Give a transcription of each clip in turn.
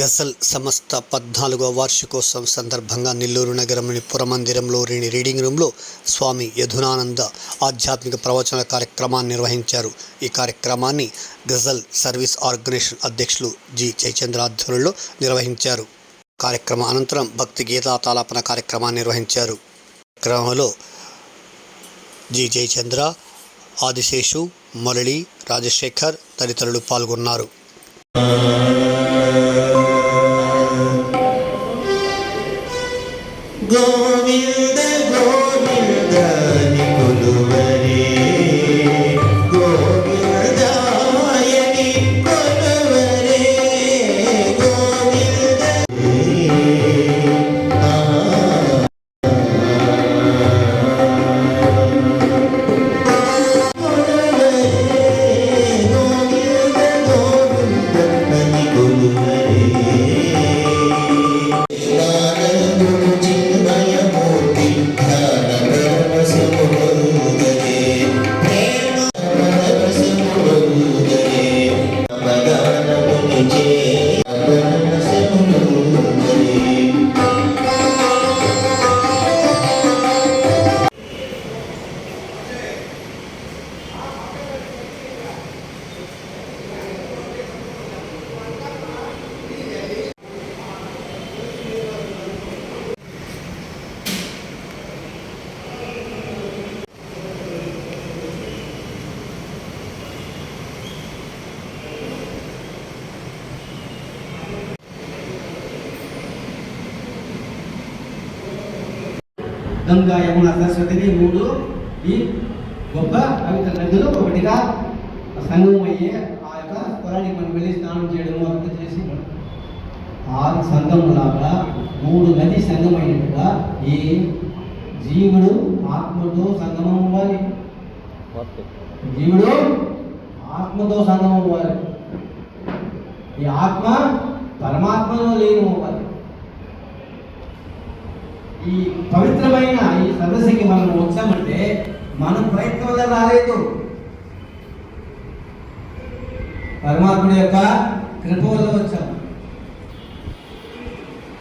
గజల్ సంస్థ పద్నాలుగో వార్షికోత్సవం సందర్భంగా నెల్లూరు నగరంలోని పురమందిరంలో పురమందిరంలోని రీడింగ్ రూమ్లో స్వామి యధునానంద ఆధ్యాత్మిక ప్రవచన కార్యక్రమాన్ని నిర్వహించారు. ఈ కార్యక్రమాన్ని గజల్ సర్వీస్ ఆర్గనైజేషన్ అధ్యక్షులు జి జయచంద్ర ఆధ్వర్యంలో నిర్వహించారు. కార్యక్రమ అనంతరం భక్తి గీతా తాలాపన కార్యక్రమాన్ని నిర్వహించారు. క్రమంలో జి జయచంద్ర ఆదిశేషు మురళి రాజశేఖర్ తదితరులు పాల్గొన్నారు. Govinda గంగా యమున సరస్వతిని మూడు ఈ గొప్ప పవిత్ర నదులు ఒకటిగా సంగమయ్యే ఆ యొక్క స్థలానికి మనం వెళ్ళి స్నానం చేయడం అంతా చేసి ఆరు సంగములాగా మూడు నది సంగమైనట్టుగా ఈ జీవుడు ఆత్మతో సంగమం అవ్వాలి. జీవుడు ఆత్మతో సంగమం అవ్వాలి. ఈ ఆత్మ పరమాత్మలో లేని అవ్వాలి. ఈ పవిత్రమైన ఈ సదస్సుకి మనం వచ్చామంటే మన ప్రయత్నం వల్ల రాలేదు పరమాత్ముడి యొక్క కృప వల్ల వచ్చాం.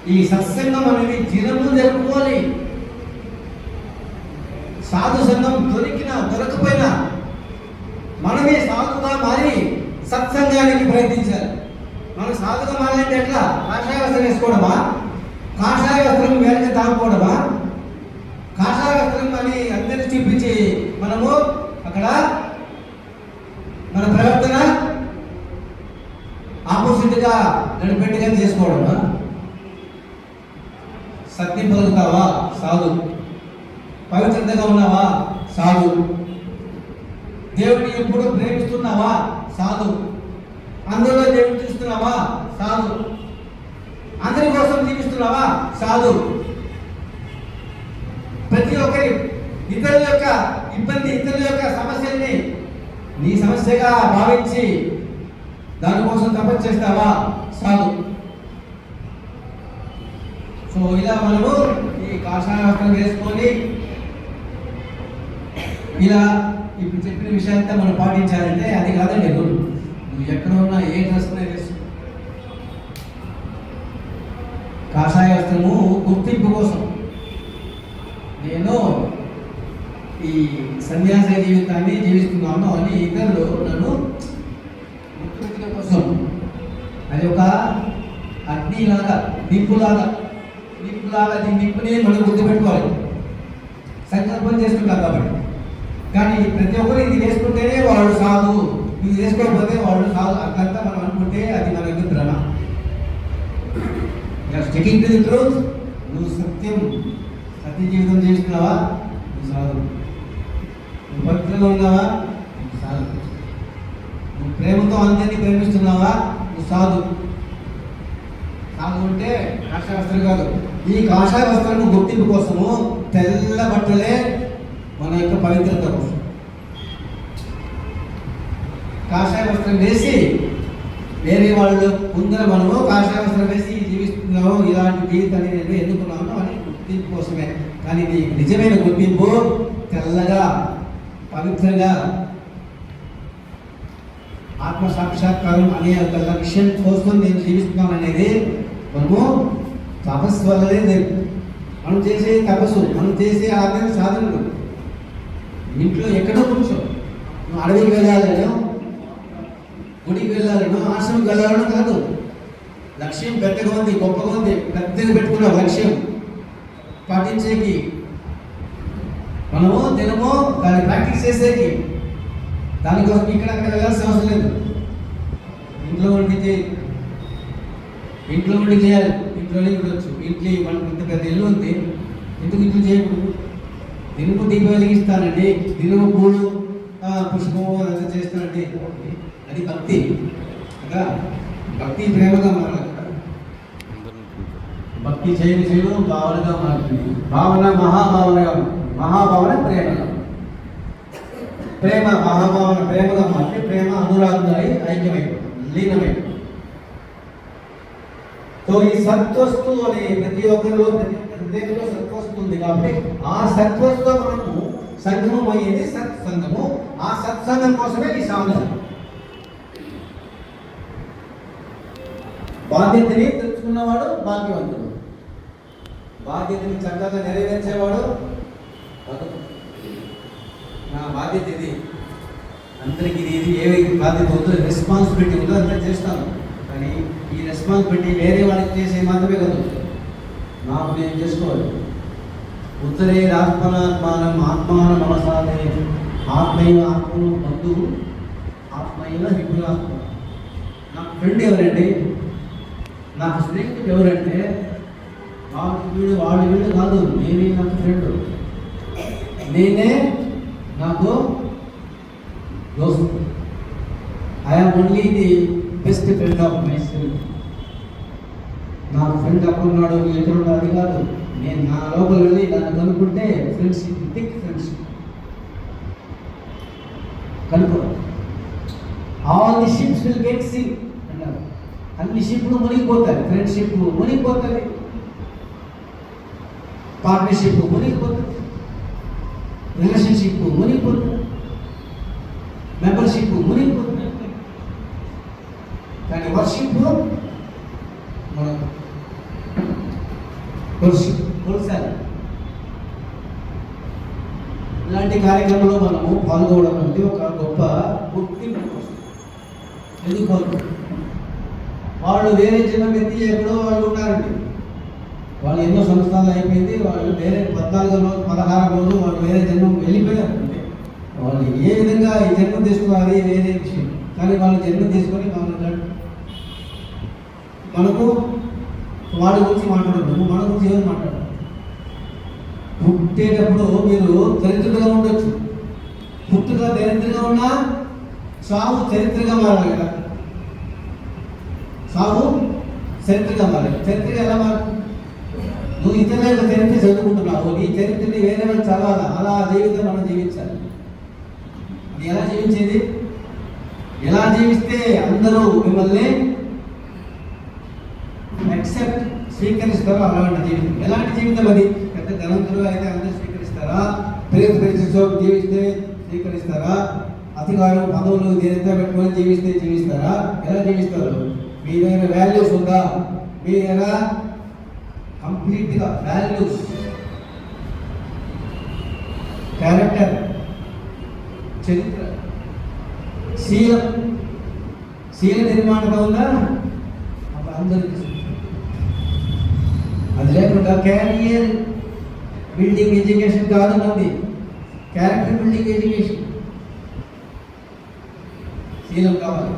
ఈ సత్సంగం అనేది దినము జరుపుకోవాలి. సాధు సంఘం దొరికినా దొరకపోయినా మనమే సాధుగా మారి సత్సంగానికి ప్రయత్నించాలి. మనం సాధుగా మారాలంటే ఎట్లా? ఆశావాసం వేసుకోవడమా? కాషాయ వస్త్రం వెనక దాక్కోవడమా కాషాయ వస్త్రం అని అందరిని చూపించి మనము అక్కడ మన ప్రవర్తన ఆపోజిట్గా నడిపెట్టుగా చేసుకోవడమా? సత్యం పలుకుతావా? సాధు పవిత్రతగా ఉన్నావా? సాధు దేవుడిని ఎప్పుడు ప్రేమిస్తున్నావా? సాధు అందరిలో దేవుడిని చూస్తున్నావా? సాధు అందరి కోసం జీవిస్తున్నావా సాధు. ప్రతి ఒక్కరి ఇతరుల యొక్క ఇబ్బంది ఇతరుల యొక్క సమస్యల్ని నీ సమస్యగా భావించి దానికోసం తపస్సు చేస్తావా? సాధు. సో ఇలా మనము ఈ కాషాయ వస్త్రం వేసుకొని ఇలా ఇప్పుడు చెప్పిన విషయాలంతా మనం పాటించాలంటే అది కాదండి నువ్వు ఎక్కడ ఉన్నా ఏ డ్రెస్ వేసు కాషాయ వస్త్రము గుర్తింపు కోసం. నేను ఈ సన్యాస జీవితాన్ని జీవిస్తున్నాను అని ఇతరులు నన్ను గుర్తించడం కోసం. అది ఒక అగ్నిలాగా నింపులాగా నింపులాగా అది నిప్పుని మనం గుర్తుపెట్టుకోవాలి. సంకల్పం చేస్తుంటాం కాబట్టి. కానీ ప్రతి ఒక్కరు ఇది వేసుకుంటేనే వాడు సాధు. ఇది చేసుకోకపోతే వాడు సాధు అట్లంతా మనం అనుకుంటే అది మనకి స్టికింగ్ టు ది ట్రూత్? నువ్వు సత్యం సత్య జీవితం చేస్తున్నావా? నువ్వు సాధు. నువ్వు భక్తిలో ఉన్నావా? నువ్వు సాధు. నువ్వు ప్రేమతో అందరినీ ప్రేమిస్తున్నావా? నువ్వు సాధు. సాధు అంటే కాషాయ వస్త్రం కాదు. ఈ కాషాయ వస్త్రాన్ని గుర్తింపు కోసము తెల్ల బట్టలే మన యొక్క పవిత్రత కోసం. కాషాయ వస్త్రం వేసి వేరే వాళ్ళు ముందర మనము కాషాయ వస్త్రం వేసి జీవితాన్ని నేను ఎన్నుకున్నాను అని గుర్తింపు కోసమే కానీ ఇది నిజమైన గుర్తింపు. తెల్లగా పవిత్రంగా ఆత్మ సాక్షాత్కారం అనే ఒక లక్ష్యం కోసం నేను జీవిస్తున్నాను అనేది మనము తపస్సు వల్లనే లేదు. మనం చేసే తపస్సు మనం చేసే ఆర్థిక సాధనలు. ఇంట్లో ఎక్కడో కూర్చో. అడవికి వెళ్ళాలనో గుడికి వెళ్ళాలనో ఆశ్రమం వెళ్ళాలనో కాదు. లక్ష్యం పెద్దగా ఉంది గొప్పగా ఉంది. పెద్దగా పెట్టుకున్న లక్ష్యం. పాటించేకి. మనము దినము దాన్ని ప్రాక్టీస్ చేసేకి. దానికోసం ఇక్కడ అక్కడ వెళ్ళాల్సిన అవసరం లేదు. ఇంట్లో ఉండి ఇంట్లో ఉండి చేయాలి. ఇంట్లోనే ఉండొచ్చు. ఇంట్లో మనకు ఇంత పెద్ద ఇల్లు ఉంది ఎందుకు ఇంట్లో చేయకూడదు? దినము దీపం వెలిగిస్తానండి దినము పూలు పుష్పము అదంతా చేస్తానండి అది భక్తి. కదా? భక్తి ప్రేమగా మారాలి. భక్తి చేయని చేయడం భావనగా మారుతుంది భావన మహాభావనగా మహాభావన ప్రేమగా ప్రేమ మహాభావన ప్రేమగా మారితే ప్రేమ అనురాగంగా ఐక్యమైపోతుంది లీనమైపోతుంది. సో ఈ సత్వస్తు అనే ప్రతి ఒక్కరిలో ప్రతి ఒక్క హృదయంలో సత్వస్తు ఉంది కాబట్టి ఆ సత్వస్తు మనము సంఘము అయ్యేది సత్సంగము. ఆ సత్సంగం కోసమే ఈ సాధన. బాధ్యతని తెలుసుకున్నవాడు భాగ్యవంతుడు. బాధ్యతని చక్కగా నెరవేర్చేవాడు భగవంతుడు. నా బాధ్యత ఇది. అందరికీ ఇది ఇది. ఏ బాధ్యత ఉందో రెస్పాన్సిబిలిటీ ఉందో అంతా చేస్తాను కానీ ఈ రెస్పాన్సిబిలిటీ వేరే వాళ్ళకి చేసే మాత్రమే కాదు. నాకు నేను చేసుకోవాలి. ఉత్తరే ఆత్మనాత్మానం ఆత్మాన మనసాదే. ఆత్మైన ఆత్మను బంధువు ఆత్మైన హిపురాత్మ నా ఫ్రెండ్ ఎవరండి? నాకు స్నేహితుడు ఎవరంటే వీడు వాడు వీడు కాదు. నేనే నాకు ఫ్రెండ్. నేనే నాకు దోస్తు I'm only the best friend of myself నాకు ఫ్రెండ్ అక్కడున్నాడు ఎక్కడ అది కాదు. నేను నా లోపల వెళ్ళి నన్ను కనుక్కుంటే ఫ్రెండ్షిప్ థిక్ ఫ్రెండ్షిప్ కనుక్కో. All the ships will get sink అన్నారు అన్ని షిప్లు మునిగిపోతాయి. ఫ్రెండ్షిప్ మునిగిపోతుంది పార్ట్నర్షిప్ మునిగిపోతుంది రిలేషన్షిప్ మునిగిపోతుంది మెంబర్షిప్ మునిగిపోతుంది కానీ వర్షిప్ మనం వర్షిప్ కొలిసాలి ఇలాంటి కార్యక్రమంలో మనము పాల్గొనడం అంటే ఒక గొప్ప గుర్తింపు కోసం. ఎందుకు వాళ్ళు వేరే జన్మ ఎత్తి ఎక్కడో వాళ్ళు ఉన్నారండి వాళ్ళు ఎన్నో సంవత్సరాలు అయిపోయింది వాళ్ళు వేరే పద్నాలుగు రోజు పదహారు రోజులు వాళ్ళు వేరే జన్మం వెళ్ళిపోయారు వాళ్ళు ఏ విధంగా ఈ జన్మ తీసుకోవాలి వేరే విషయం కానీ వాళ్ళు జన్మ తీసుకొని వాళ్ళు మనకు వాడి గురించి మాట్లాడదు మన గురించి ఏమని మాట్లాడదు పుట్టేటప్పుడు మీరు దరిద్రంగా ఉండొచ్చు. పుట్టుక దరిద్రంగా ఉన్నా సాగు చరిత్రగా మారాలి కదా. సాగు చరిత్రగా మారాలి. చరిత్రగా ఎలా మారు నువ్వు ఇతరుల చరిత్ర చదువుకుంటున్నావు. నీ చరిత్రని వేరే వాళ్ళు చదవాలి? అలా జీవితం మనం జీవించాలి. అది ఎలా జీవించేది? ఎలా జీవిస్తే అందరూ మిమ్మల్ని యాక్సెప్ట్ స్వీకరిస్తారో అలాంటి జీవితం. ఎలాంటి జీవితం అది? పెద్ద ధనంతులు అయితే అందరూ స్వీకరిస్తారా? ప్రేమ జీవిస్తే స్వీకరిస్తారా? అధికారం పదవులు దేనితో పెట్టుకొని జీవిస్తే జీవిస్తారా? ఎలా జీవిస్తారు? మీ దగ్గర వాల్యూస్ ఉందా? మీ దగ్గర కంప్లీట్గా వాల్యూస్ క్యారెక్టర్ చరిత్ర శీలం శీల నిర్మాణంగా ఉందా? అప్పుడు అందరికీ అది లేకుండా క్యారియర్ బిల్డింగ్ ఎడ్యుకేషన్ కాదు మంది. క్యారెక్టర్ బిల్డింగ్ ఎడ్యుకేషన్ శీలం కావాలి.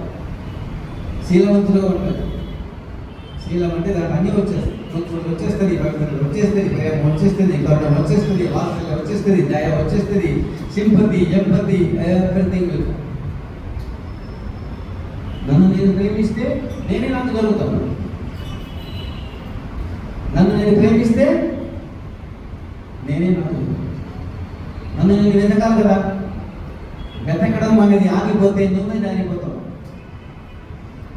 శీలవంతులుగా ఉంటారు? శీలం అంటే దానికి అన్నీ వచ్చేస్తాయి. కొంచెం వచ్చేస్తుంది భక్తులు వచ్చేస్తుంది ప్రేమ వచ్చేస్తుంది కరుణ వచ్చేస్తుంది వాత్సల్యం వచ్చేస్తుంది దయ వచ్చేస్తుంది సింపతి ఎంపతి ఎవ్రీథింగ్ నన్ను నేను ప్రేమిస్తే నేనే నాకు కలుగుతాను నన్ను నేను ప్రేమిస్తే నేనే నాకు నన్ను నేను వెతకాలి కదా. వెతకడం అనేది ఆగిపోతే నువ్వే దాగిపోతావు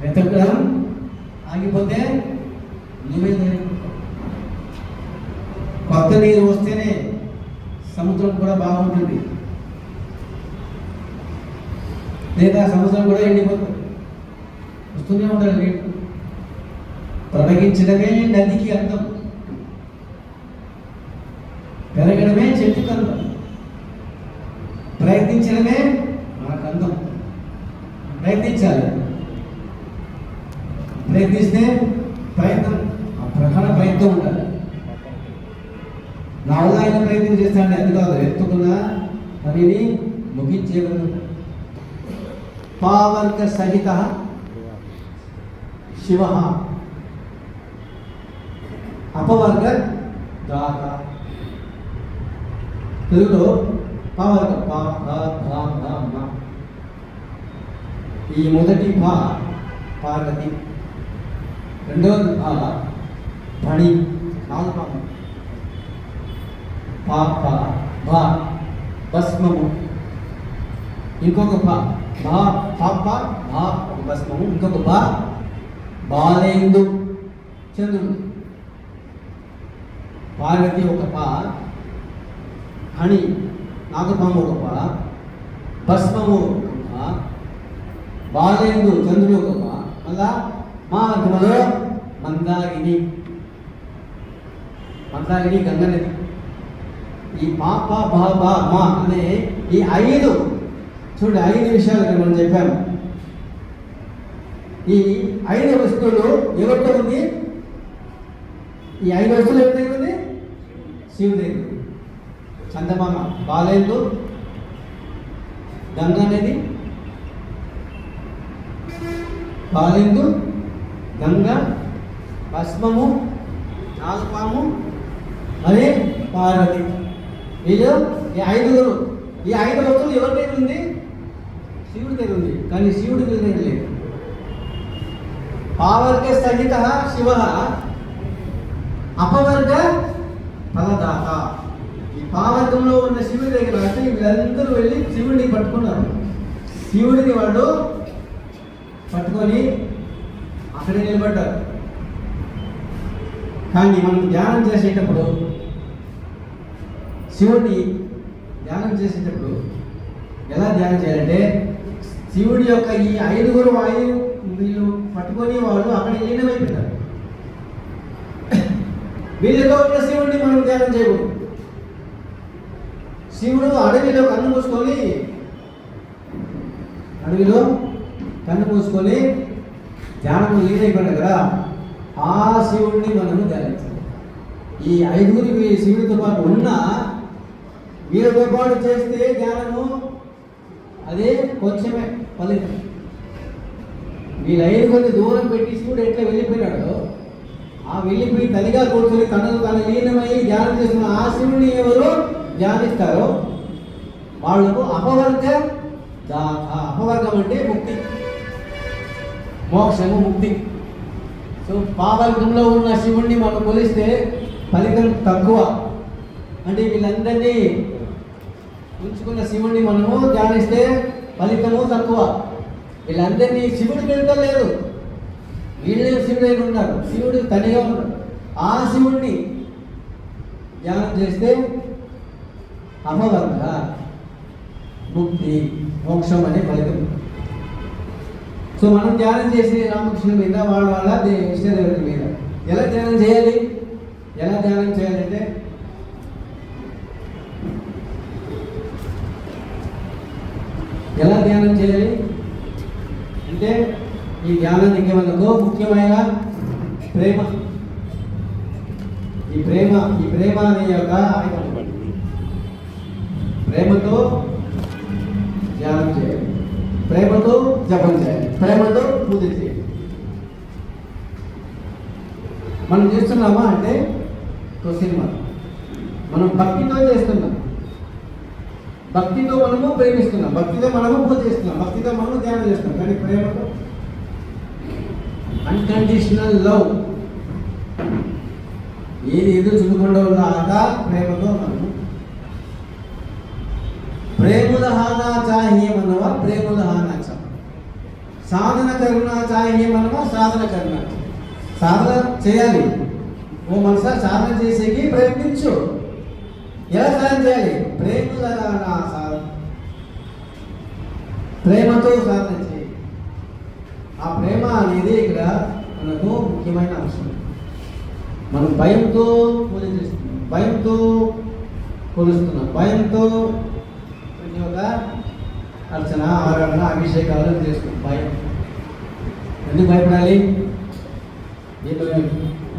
వెతకడం ఆగిపోతే నువ్వే దాగిపోతావు కొత్త నీరు వస్తేనే సముద్రం కూడా బాగుంటుంది. లేదా సముద్రం కూడా ఎండిపోతుంది. వస్తూనే ఉండాలి నీళ్ళు ప్రవహించడమే నదికి అందం. పెరగడమే చెట్టుకు అందం ప్రయత్నించడమే మనకు అందం. ప్రయత్నించాలి. ప్రయత్నిస్తే ప్రయత్నం ఆ ప్రధాన ప్రయత్నం ఉండాలి. వాళ్ళు ఆయన ప్రయత్నం చేస్తాడు అది కాదు? ఎత్తుకున్న పనిని ముగించేవారు పావర్గ సహిత శివ. అపవర్గ దాత తెలుగులో పావర్గ పా ఈ మొదటి భా పార్వతి. రెండవది భా పణి నాలుగు పాము పాప భా భస్మము. ఇంకొక పా భా పాప భా ఒక భస్మము. ఇంకొక బా బాలేందు. చంద్రుడు. పార్వతి ఒక పా హణి నాగపాము ఒక పా భస్మము ఒక పా బాలేందు చంద్రుడు ఒక పా మళ్ళా మా మందాగిని మందాగిని గంగ ఈ పాప బా బా మా అనే ఈ ఐదు చూడండి ఐదు విషయాలు ఇక్కడ మనం చెప్పాము. ఈ ఐదు వస్తువులు ఎవరితో ఉంది? ఈ ఐదు వస్తువులు ఎవరి దగ్గర ఉంది? శివుడి దగ్గర చందమామ బాలేందు గంగ అనేది బాలేందు గంగ భస్మము నాగపాము మరి పార్వతి. వీళ్ళు ఈ ఐదుగురు. ఈ ఐదు వస్తువులు ఎవరి దగ్గర ఉంది? శివుడి దగ్గర ఉంది. కానీ శివుడి దగ్గర లేదు. పావర్గ సహిత శివ అపవర్గ ఫలదాత ఈ పావర్గంలో ఉన్న శివుడి దగ్గర అంటే వీళ్ళందరూ వెళ్ళి శివుడిని పట్టుకున్నారు. శివుడిని వాళ్ళు పట్టుకొని అక్కడే నిలబడ్డారు. కానీ మనం ధ్యానం చేసేటప్పుడు శివుడిని ధ్యానం చేసేటప్పుడు ఎలా ధ్యానం చేయాలంటే శివుడి యొక్క ఈ ఐదుగురు వాయు వీళ్ళు పట్టుకొని వాళ్ళు అక్కడ లీనమైపోతారు. వీళ్ళతో ఉన్న శివుడిని మనం ధ్యానం చేయకూడదు. శివుడు అడవిలో కన్ను మూసుకొని అడవిలో కన్ను మూసుకొని ధ్యానం లీనైపోయాడు కదా ఆ శివుడిని మనము ధ్యానించాలి. ఈ ఐదుగురి శివుడితో పాటు ఉన్న వీళ్ళతో పాటు చేస్తే ధ్యానము అదే కొంచెమే ఫలితం. లైన్ ఐదుగురిని దూరం పెట్టి శివుడు ఎట్లా వెళ్ళిపోయినాడో. ఆ వెళ్ళిపోయి తనిగా కూర్చొని తనను తన లీనమై ధ్యానం చేసిన ఆ శివుడిని ఎవరు? ధ్యానిస్తారో వాళ్ళకు అపవర్గ దాత అపవర్గం అంటే ముక్తి. మోక్షము ముక్తి. సో పావర్గంలో ఉన్న శివుణ్ణి మనం కొలిస్తే ఫలితం తక్కువ. అంటే వీళ్ళందరినీ ఉంచుకున్న శివుణ్ణి మనము ధ్యానిస్తే ఫలితము తక్కువ. వీళ్ళందరినీ శివుడు పెడతలేదు వీళ్ళే శివుడు దగ్గర ఉన్నారు. శివుడు తనిగా ఉన్నారు ఆ శివుణ్ణి ధ్యానం చేస్తే అపవర్గ ముక్తి మోక్షం అనే ఫలితం సో మనం ధ్యానం చేసి రామకృష్ణ మీద వాళ్ళ వాళ్ళ దే- మీద ఎలా ధ్యానం చేయాలి ఎలా ధ్యానం చేయాలంటే ఎలా ధ్యానం చేయాలి అంటే ఈ ధ్యానానికి మనకు ముఖ్యమైన ప్రేమ ఈ ప్రేమ ఈ ప్రేమ అనే యొక్క ఆయుధం ప్రేమతో ధ్యానం చేయాలి ప్రేమతో జపం చేయాలి ప్రేమతో పూజ చేయాలి మనం చేస్తున్నామా అంటే సినిమా. మనం భక్తితో చేస్తున్నాం. భక్తితో మనము ప్రేమిస్తున్నాం. భక్తితో మనము పూజ చేస్తున్నాం. భక్తితో మనము ధ్యానం చేస్తున్నాం. కానీ ప్రేమతో అన్కండిషనల్ లవ్ ఏది ఎదురు చూడకుండా ఉన్నాక ప్రేమతో మనము. ప్రేముల హానా చాహియే మనవ? ప్రేముల హానా చ. సాధన కరుణ చాహియే మనవ? సాధన కరుణ సాధన చేయాలి. ఓ మనసా సాధన చేసేకి ప్రయత్నించు. ఎలా సాధన చేయాలి? ప్రేమ సాధన. ప్రేమతో సాధన చేయి. ఆ ప్రేమ అనేది ఇక్కడ మనకు ముఖ్యమైన అంశం. మనం భయంతో పూజ చేస్తున్నాం. భయంతో కొలుస్తున్నాం భయంతో ప్రతి ఒక్క అర్చన ఆరాధన అభిషేకాలు చేస్తున్నాం. భయం. ఎందుకు భయపడాలి?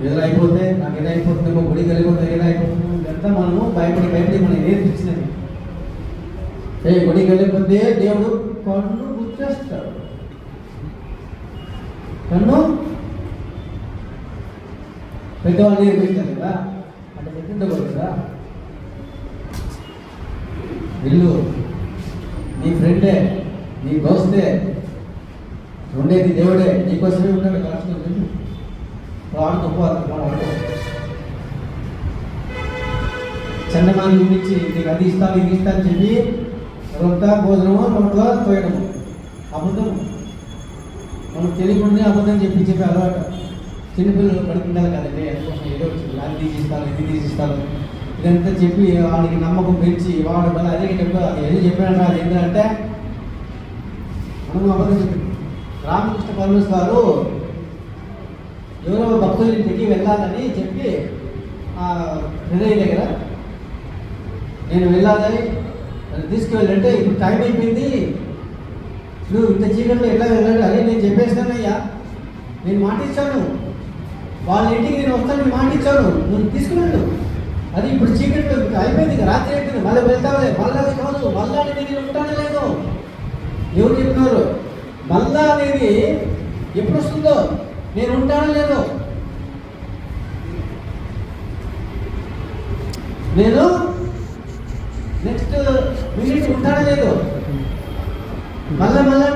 ఏదో అయిపోతే నాకు ఏదో అయిపోతుందేమో గుడికి వెళ్ళిపోతే ఏదో అయిపోతుంది ఇదంతా మనము భయపడి భయపడి మనం నేర్పించినది ఏ గుడికి వెళ్ళిపోతే దేవుడు కన్ను గుర్చేస్తాడు కన్ను? పెద్దవాళ్ళు నేర్పిస్తారు కదా? అంటే పెట్టిండకూడదు కదా? ఇల్లు నీ ఫ్రెండే నీ దోస్తే ఉండేది దేవుడే నీకోసమే ఉన్నాడు కాల్చుకొని వాడు గొప్ప వాడు చందమాన్ని చూపించి నీకు అది ఇస్తాను ఇది ఇస్తా అని చెప్పి రొట్ట భోజనము నోట్లో తోయడము. అబద్ధం. మనం తెలియకుండా అబద్ధం చెప్పి చెప్పి అలవాటు. చిన్నపిల్లలు పడుకుంటారు కదండి అందుకోసం ఏదో అది తీసిస్తాను ఇది తీసిస్తాను ఇదంతా చెప్పి వాడికి నమ్మకం పెంచి వాడు మళ్ళీ అదే చెప్పి అది ఏదో చెప్పాడు అది ఏంటంటే మనం అబద్ధం చెప్పి రామకృష్ణ పరమేశ్వరు గారు ఎవరో భక్తులు ఇంటికి వెళ్ళాలని చెప్పి హృదయ దగ్గర నేను వెళ్ళాలని తీసుకువెళ్ళంటే ఇప్పుడు టైం అయిపోయింది. నువ్వు ఇంత చీకట్లో ఎట్లా వెళ్ళాడు అదే నేను చెప్పేస్తానయ్యా. నేను మాటిచ్చాను. వాళ్ళ ఇంటికి నేను వస్తాను మాట ఇచ్చాను నువ్వు తీసుకువెళ్ళు అది ఇప్పుడు చీకట్లో ఇప్పుడు అయిపోయింది రాత్రి అయిపోయింది. మళ్ళీ వెళ్తావులే మళ్ళీ అది కాదు మళ్ళా అనేది నేను ఉంటానే లేదు? ఎవరు చెప్తున్నారు? మళ్ళా అనేది ఎప్పుడు వస్తుందో నేను ఉంటానో లేదో? నేను నెక్స్ట్ మినిట్ ఉంటానో లేదో? మళ్ళా మళ్ళా